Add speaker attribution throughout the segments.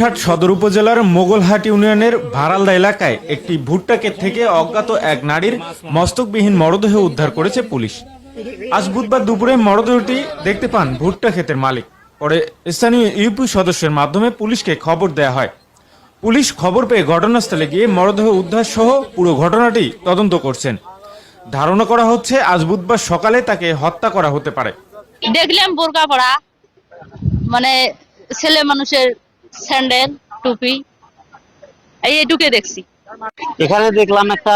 Speaker 1: হাট সদর উপজেলার মোগলহাট ইউনিয়নের ভারালদা এলাকায় একটি ভুট্টা ক্ষেত থেকে অজ্ঞাত এক নারীর মস্তকবিহীন মরদেহ উদ্ধার করেছে পুলিশ। আজ বুধবার দুপুরে মরদেহটি দেখতে পান ভুট্টা ক্ষেতের মালিক। পরে স্থানীয় ইউপি সদস্যের মাধ্যমে পুলিশকে খবর দেয়া হয়। পুলিশ খবর পেয়ে ঘটনাস্থলে গিয়ে মরদেহ উদ্ধার সহ পুরো ঘটনাটি তদন্ত করছেন। ধারণা করা হচ্ছে আজ বুধবার সকালে তাকে হত্যা করা হতে পারে।
Speaker 2: দেখলাম বোরকা পড়া মানে ছেলে মানুষের স্যান্ডেল টুপি। এই এটুকে দেখছি।
Speaker 3: এখানে দেখলাম একটা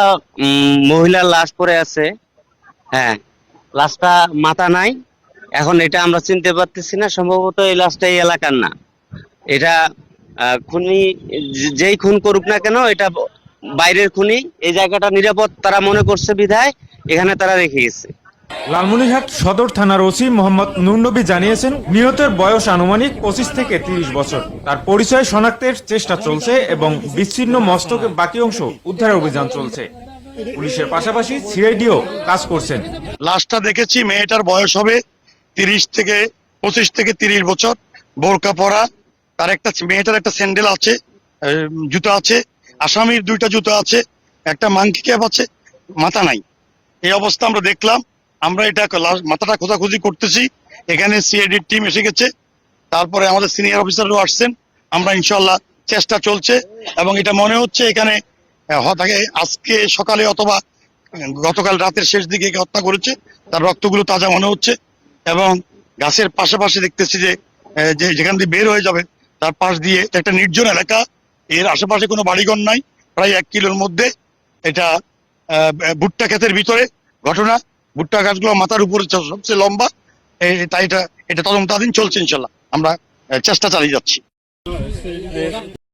Speaker 3: মহিলার লাশ পড়ে আছে। হ্যাঁ লাশটা মাথা নাই। এখন এটা আমরা চিনতে পারতেছি না, সম্ভবত এই লাশটা এই এলাকার না। এটা খুনি যেই খুন করুক না কেন, এটা বাইরের খুনি। এই জায়গাটা নিরাপদ তারা মনে করছে বিধায়, এখানে তারা রেখে গেছে।
Speaker 1: লালমনিরহাট সদর থানার ওসি মোহাম্মদ নুরনবী জানিয়েছেন, নিহতের বয়স আনুমানিক পঁচিশ থেকে তিরিশ বছর। তার পরিচয় শনাক্তের চেষ্টা চলছে এবং বিচ্ছিন্ন মস্তকের বাকি অংশ উদ্ধারের অভিযান চলছে। পুলিশের পাশাপাশি সিআইডিও কাজ করছেন।
Speaker 4: লাশটা দেখেছি, মেয়েটার বয়স হবে তিরিশ থেকে, পঁচিশ থেকে তিরিশ বছর, বোরকা পরা, তার একটা মেয়েটার একটা স্যান্ডেল আছে জুতো আছে, আসামির দুইটা জুতো আছে, একটা মাংকি ক্যাপ আছে, মাথা নাই। এই অবস্থা আমরা দেখলাম আমরা এটা মাথাটা খোঁজাখুঁজি করতেছি। এখানে সিআইডির টিম এসে গেছে। তারপরে আমাদের সিনিয়র অফিসারও আসছেন। আমরা ইনশাল্লাহ চেষ্টা চলছে এবং এটা মনে হচ্ছে এখানে আহ, হ- তাকে আজকে সকালে অথবা গতকাল রাতের শেষ দিকে হত্যা করেছে। তার রক্তগুলো তাজা মনে হচ্ছে এবং গাছের পাশাপাশি দেখতেছি যে যেখান দিয়ে বের হয়ে যাবে তার পাশ দিয়ে একটা নির্জন এলাকা। এর আশেপাশে কোনো বাড়িঘর নাই। প্রায় এক কিলোর মধ্যে এটা ভুট্টা ক্ষেতের ভিতরে ঘটনা। ভুট্টা গাছগুলো মাথার উপরে সবচেয়ে লম্বা তাই এটা এটা তদন্তাধীন চলছে ইনশাল্লাহ। আমরা চেষ্টা চালিয়ে যাচ্ছি।